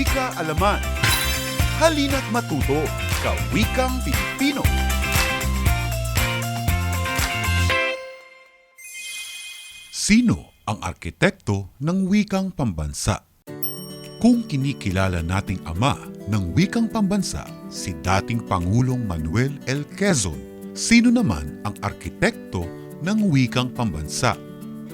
kaalaman. Halina't matuto, kawikang Pilipino. Sino ang arkitekto ng wikang pambansa? Kung kinikilala nating ama ng wikang pambansa, si dating Pangulong Manuel L. Quezon, sino naman ang arkitekto ng wikang pambansa?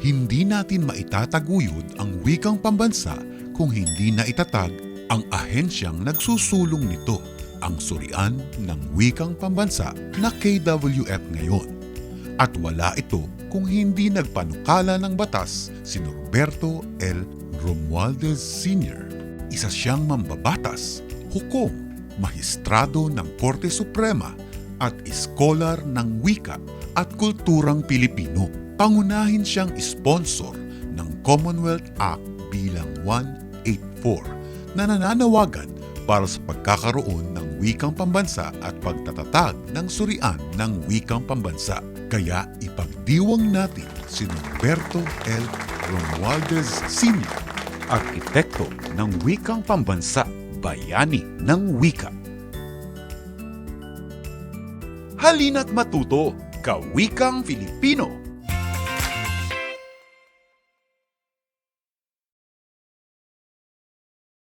Hindi natin maitataguyod ang wikang pambansa kung hindi na itatag ang ahensyang nagsusulong nito, ang Surian ng Wikang Pambansa na KWF ngayon. At wala ito kung hindi nagpanukala ng batas si Norberto L. Romualdez Sr. Isa siyang mambabatas, hukom, mahistrado ng Korte Suprema at iskolar ng wika at kulturang Pilipino. Pangunahin siyang sponsor ng Commonwealth Act bilang 184 na nananawagan para sa pagkakaroon ng wikang pambansa at pagtatatag ng surian ng wikang pambansa. Kaya ipagdiwang natin si Norberto L. Romualdez Sr., arkitekto ng wikang pambansa, bayani ng wika. Halina't matuto, kawikang Filipino